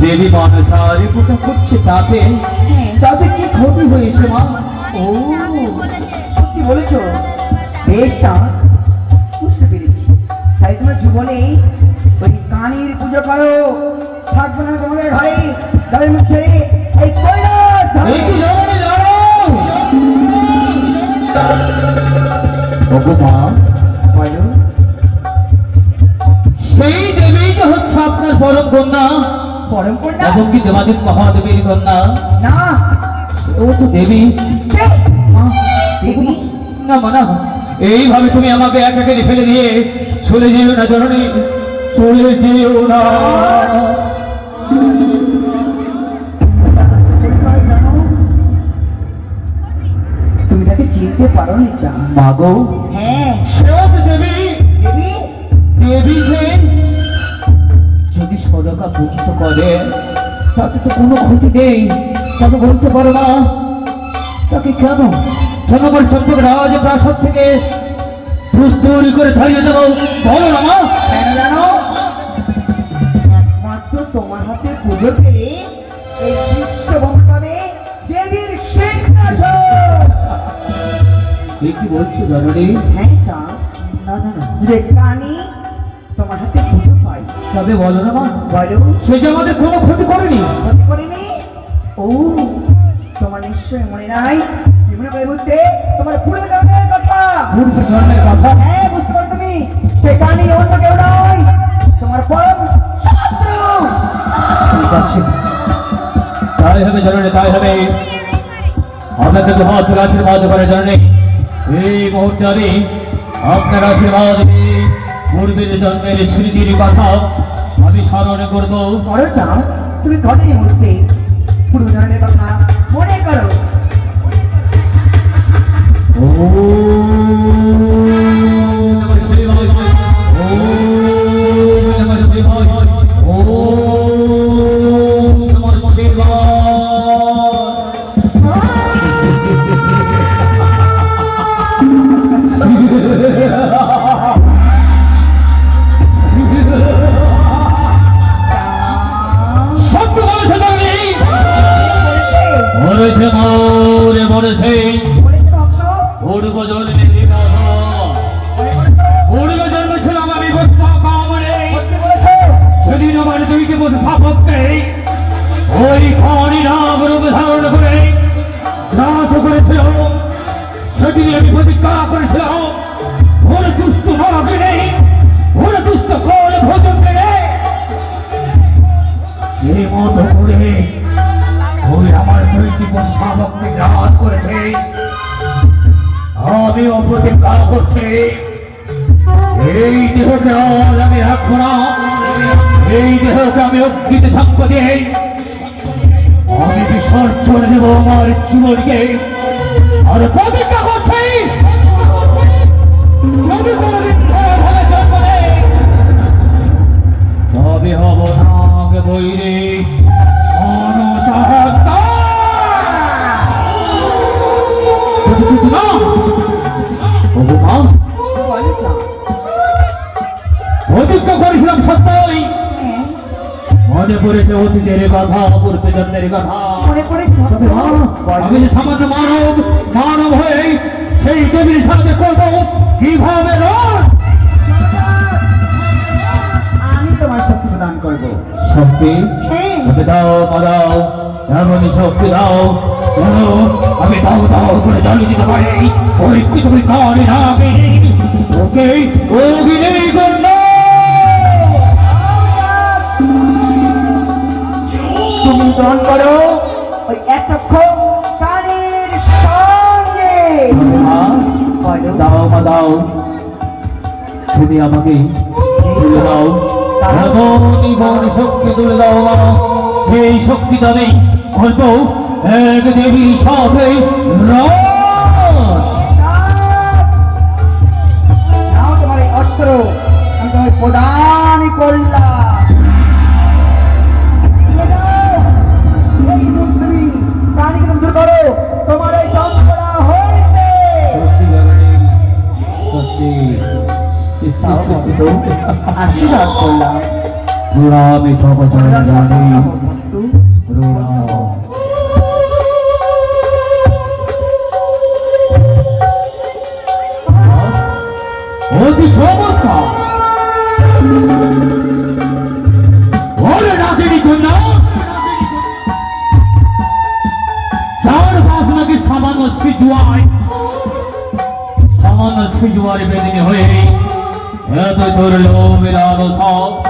দেবী মানুষারে পোকা করছে তাতে। হ্যাঁ। তাতে কি ক্ষতি হয়েছে মা? ও সত্যি বলেছ? বেশ বুঝতে পেরেছি। তাই তোমার জীবনে ওই কানির পুজো করো। থাকবে না তোমাদের ঘরে যাবে মুখে এই কৈলাস সেই দেবী যে হচ্ছে আপনার পরম কন্যা। পরম কন্যা এবং কি দেবাদিক মহাদেবীর কন্যা। না। ও তো দেবী? দেবী? না মানা এইভাবে তুমি আমাকে একাকে ফেলে দিয়ে চলে যেও না জননী চলে যেও না। তুমি তাকে চিনতে পারো নি মাগো হ্যাঁ। তাতে তো কোনো ক্ষতি নেই। কেন বলতে পারো না? তাকে কেন? কেন বল চম্পক রাজ প্রাসাদ থেকে দূর করে ধরিয়ে দেবো। বলো না মা। কেন জানো? একমাত্র তোমার হাতে পুজো পেলে এই দেবীর এই কি বলছো জননী? হ্যাঁ চা না না না। যে তবে বলো না মা। বলো। সে যে আমাদের কোনো ক্ষতি করেনি। মনে করিনি? ও তোমার নিশ্চয় মনে নাই। বিভিন্ন বলতে তোমার পূর্বে জন্মের কথা। পূর্ব জন্মের কথা? হ্যাঁ বুঝতে পারো তুমি। সে অন্য কেউ নয়। তোমার পরম শত্রু। ঠিক আছে। তাই হবে জননী তাই হবে। আপনাকে হাত আশীর্বাদ করে জননী। এই মুহূর্তে আমি আপনার আশীর্বাদ দিয়ে পূর্বের জন্মের স্মৃতির কথা আমি স্মরণ করব। করো চাও? তুমি ঘটেনি মধ্যে পূর্ব জন্মের কথা মনে করো। ও আমি অপ্রতিজ্ঞা করছি। এই দেহকে আমি রাখব না। এই দেহকে আমি অগ্নিতে থাকব দিয়ে। আমি বিসর্জন দেব আমার জীবনকে আর প্রতিজ্ঞা করছি। মনে পড়েছে অতীতের কথা পূর্বে জন্মের কথা। মনে মা, আমি যে সামান্য মানব মানব হয়ে সেই দেবীর সাথে করব কীভাবে আমি তোমার শক্তি প্রদান করব। শক্তি? হ্যাঁ। দাও দাও এমনই শক্তি দাও আমি দাও দাও করে চালিয়ে দিতে পারি। ওই কিছু ওকে অগ্নি গ্রহণ করো। ওই এতক্ষ কানের সঙ্গে। দাও মা দাও। তুমি আমাকে তুলে দাও। বড় শক্তি তুলে দাও মা। সেই শক্তি দানে করব এক দেবীর সাথে অস্ত্র। আমি তোমার প্রদান করলাম। রোরামে সবচর জানি। রোরাম অতি চমৎকার। ওরে নাকিনি কন্যা। যার পাশ নাকি সামান্য সিজুয়ায় সামান্য সিজুয়ারে বেদিনী হয়ে। এত তোর লোভের আলোচনা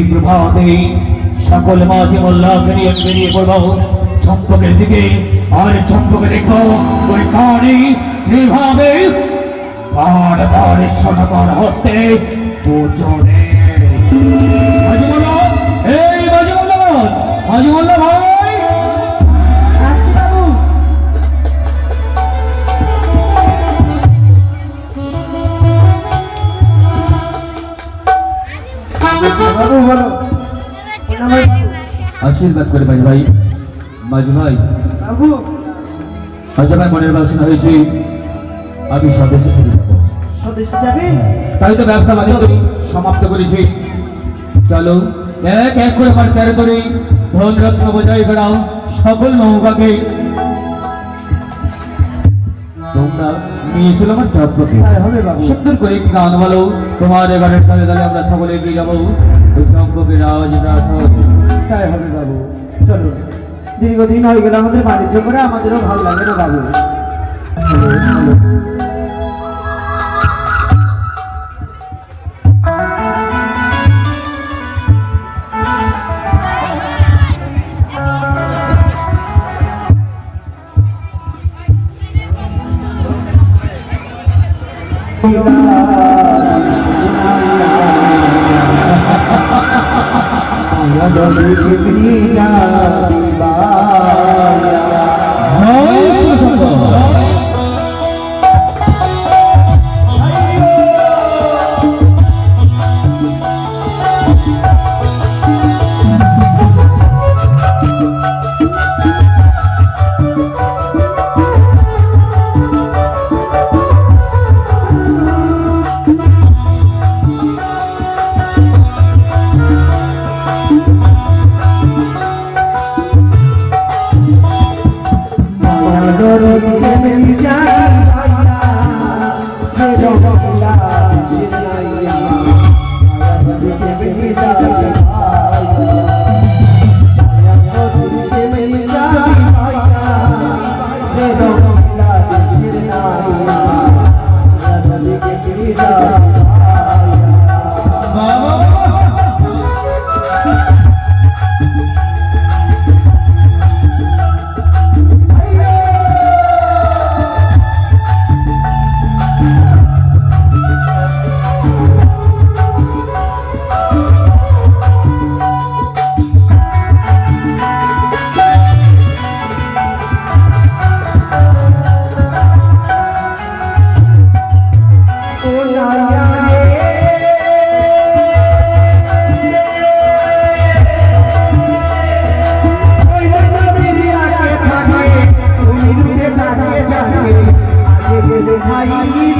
এই প্রভাতে সকল মাঝে মোল্লাকে নিয়ে বেরিয়ে পড়ব। চম্পকের দিকে, আর চম্পকে দেখব ওই কানে কীভাবে পাড় পাড় সমাগর হস্তে আশীর্বাদ করে মাঝি ভাই মাঝি ভাই। আজ আমার মনের বাসনা হয়েছে আমি স্বদেশে ফিরে যাব। স্বদেশ যাবে? তাই তো ব্যবসা বাণিজ্য সমাপ্ত করেছি। চলো এক এক করে আমার তেরো ধরে ধন রত্ন বজায় বেড়াও সকল নৌকাকে তোমরা নিয়েছিল আমার বাবু। সুন্দর করে একটি গান বলো। তোমার এবারের তালে তালে আমরা সকলে এগিয়ে যাব। রাজ রাজ। তাই হবে বাবু? চলো। দীর্ঘদিন হয়ে গেল আমাদের বাণিজ্য করে আমাদেরও ভালো লাগে না বাবু। চলো, চলো। জয় ভাই 爱你。